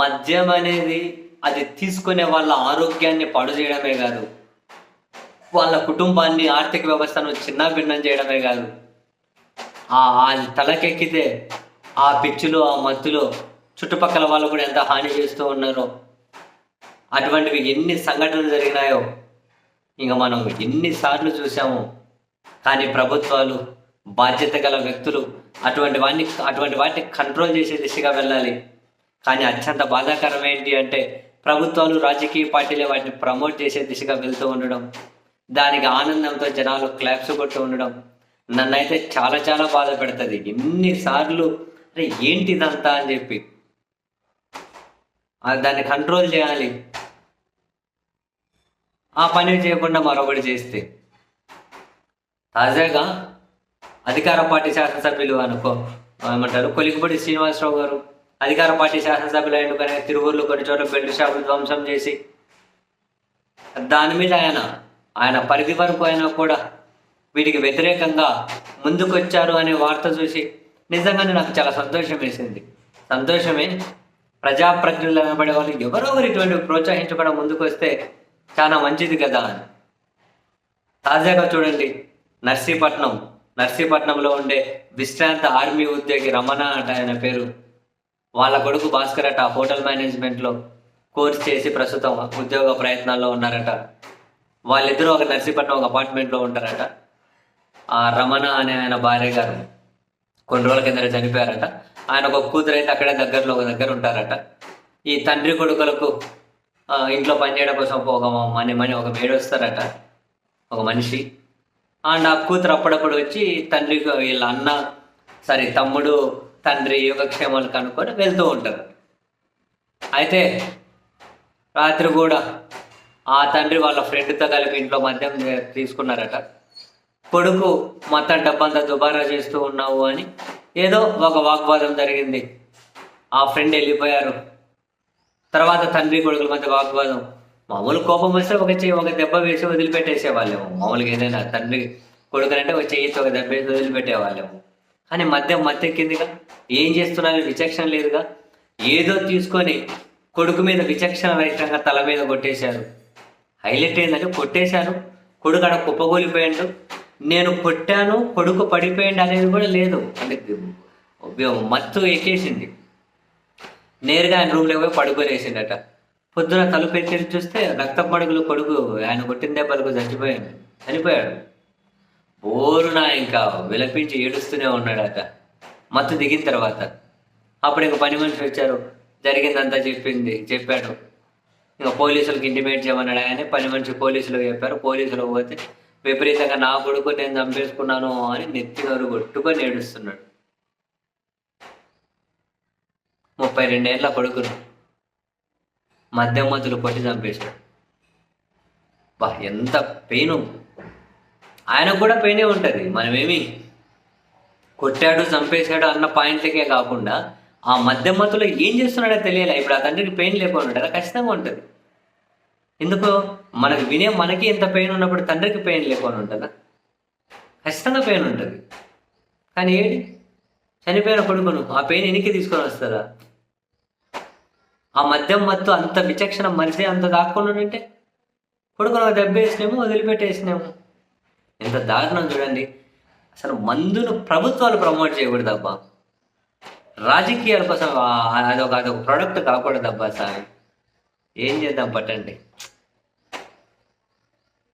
మద్యం అనేది అది తీసుకునే వాళ్ళ ఆరోగ్యాన్ని పాడు చేయడమే కాదు. వాళ్ళ కుటుంబాన్ని ఆర్థిక వ్యవస్థను చిన్నాభిన్నం చేయడమే కాదు. ఆ ఆ తలకెక్కితే ఆ పిచ్చులో ఆ మత్తులో చుట్టుపక్కల వాళ్ళు కూడా ఎంత హాని చేస్తూ ఉన్నారో. అటువంటివి ఎన్ని సంఘటనలు జరిగినాయో ఇంకా మనం ఎన్నిసార్లు చూసాము కానీ ప్రభుత్వాలు బాధ్యత గల వ్యక్తులు అటువంటి వాటిని అటువంటి వాటిని కంట్రోల్ చేసే దిశగా వెళ్ళాలి. కానీ అత్యంత బాధాకరం ఏంటి అంటే ప్రభుత్వాలు రాజకీయ పార్టీలే వాటిని ప్రమోట్ చేసే దిశగా వెళ్తూ ఉండడం దానికి ఆనందంతో జనాలు క్లాప్స్ కొడుతూ ఉండడం నన్నైతే చాలా చాలా బాధ పెడుతుంది. ఎన్నిసార్లు అరే ఏంటి ఇదంతా? అని చెప్పి. దాన్ని కంట్రోల్ చేయాలి. ఆ పని చేయకుండా మరొకటి చేస్తే. తాజాగా అధికార పార్టీ శాసనసభ్యులు అనుకో ఏమంటారు కొలికిపూడి శ్రీనివాసరావు గారు అధికార పార్టీ శాసనసభ్యులు అయిన తిరువురులో కొన్ని చోట్ల బెల్ట్ షాపులు ధ్వంసం చేసి దాని మీద ఆయన ఆయన పరిధి వరకు అయినా కూడా వీటికి వ్యతిరేకంగా ముందుకొచ్చారు అనే వార్త చూసి నిజంగానే నాకు చాలా సంతోషం వేసింది. సంతోషమే ప్రజాప్రతినిధులు అనబడే వాళ్ళు ఎవరో ఒకరు ఇటువంటి ప్రోత్సహించకుండా ముందుకొస్తే చాలా మంచిది కదా అని. తాజాగా చూడండి నర్సీపట్నం నర్సీపట్నంలో ఉండే విశ్రాంత ఆర్మీ ఉద్యోగి రమణ అంట ఆయన పేరు. వాళ్ళ కొడుకు భాస్కర్ అట హోటల్ మేనేజ్మెంట్లో కోర్స్ చేసి ప్రస్తుతం ఉద్యోగ ప్రయత్నాల్లో ఉన్నారట. వాళ్ళిద్దరూ ఒక నర్సీపట్నం ఒక అపార్ట్మెంట్లో ఉంటారట. ఆ రమణ అనే ఆయన భార్య గారు కొన్ని రోజుల కింద చనిపోయారట. ఆయన ఒక కూతురు అయితే అక్కడే దగ్గరలో ఒక దగ్గర ఉంటారట. ఈ తండ్రి కొడుకులకు ఇంట్లో పనిచేయడం కోసం ఒక మనీ మనీ ఒక మేడ వస్తారట. ఒక మనిషి. అండ్ ఆ కూతురు అప్పుడప్పుడు వచ్చి తండ్రికి వీళ్ళ అన్న సారీ తమ్ముడు తండ్రి యోగక్షేమాలు కనుక్కొని వెళ్తూ ఉంటారు. అయితే రాత్రి కూడా ఆ తండ్రి వాళ్ళ ఫ్రెండ్తో కలిపి ఇంట్లో మద్యం తీసుకున్నారట. కొడుకు మొత్తం డబ్బంతా దుబారా చేస్తూ ఉన్నావు అని ఏదో ఒక వాగ్వాదం జరిగింది. ఆ ఫ్రెండ్ వెళ్ళిపోయారు. తర్వాత తండ్రి కొడుకుల మధ్య వాగ్వాదం. మామూలు కోపం వస్తే ఒక చెయ్యి ఒక దెబ్బ వేసి వదిలిపెట్టేసేవాళ్ళేమో. మామూలుగా ఏదైనా తండ్రి కొడుకునంటే ఒక చెయ్యి ఒక దెబ్బ వేసి వదిలిపెట్టేవాళ్ళేమో. కానీ మధ్య మధ్య కిందిగా ఏం చేస్తున్నారని విచక్షణ లేదుగా? ఏదో తీసుకొని కొడుకు మీద విచక్షణ రహితంగా తల మీద కొట్టేశారు. హైలైట్ ఏంటంటే కొట్టేశాను కొడుకు అక్కడ కుప్పగూలిపోయాడు నేను కొట్టాను కొడుకు పడిపోయాడు అనేది కూడా లేదు. అంటే మత్తు ఎక్కేసింది. నేరుగా ఆయన రూమ్లోకి పోయి పడుకోలేసిండట. పొద్దున తలుపు ఎత్తి చూస్తే రక్త మడుగులు కొడుకు ఆయన కొట్టిన దెబ్బలకు చచ్చిపోయాడు. చనిపోయాడు. ఓరునా ఇంకా? విలపించి ఏడుస్తూనే ఉన్నాడట. మత్తు దిగిన తర్వాత. అప్పుడు ఇంక పని మనిషి వచ్చారు. జరిగిందంతా చెప్పింది చెప్పాడు. ఇంకా పోలీసులకు ఇంటిమేట్ చేయమన్నాడు ఆయన. పని మనిషి పోలీసులకు చెప్పారు. పోలీసులకు పోతే విపరీతంగా నా కొడుకు నేను చంపేసుకున్నాను అని నెత్తిగారు కొట్టుకొని ఏడుస్తున్నాడు. ముప్పై రెండేళ్ళ కొడుకును మధ్య మధ్యలో కొట్టి చంపేశాడు. బా ఎంత పెయిన్ ఆయనకు కూడా పెయినే ఉంటుంది. మనమేమి కొట్టాడు చంపేశాడు అన్న పాయింట్లకే కాకుండా ఆ మద్యం ఏం చేస్తున్నాడో తెలియాలి. ఇప్పుడు ఆ తండ్రికి పెయిన్ లేకుండా ఉంటుంది? ఖచ్చితంగా ఉంటుంది. ఎందుకు? మనకు వినే మనకి ఎంత పెయిన్ ఉన్నప్పుడు తండ్రికి పెయిన్ లేకుండా ఉంటుందా? ఖచ్చితంగా పెయిన్ ఉంటుంది. కానీ ఏంటి చనిపోయిన కొడుకును ఆ పెయిన్ ఎనికి తీసుకొని వస్తారా? ఆ మద్యం మత్తు అంత విచక్షణ మనిషి అంత దాక్కున్నాడంటే కొడుకును దెబ్బ వేసినాము వదిలిపెట్టేసినాము. ఎంత దారుణం చూడండి. అసలు మందును ప్రభుత్వాలు ప్రమోట్ చేయకూడదు అబ్బా రాజకీయాల కోసం అదొక అదొక ప్రోడక్ట్ కాకూడదు అబ్బా సార్. ఏం చేద్దాం పట్టండి.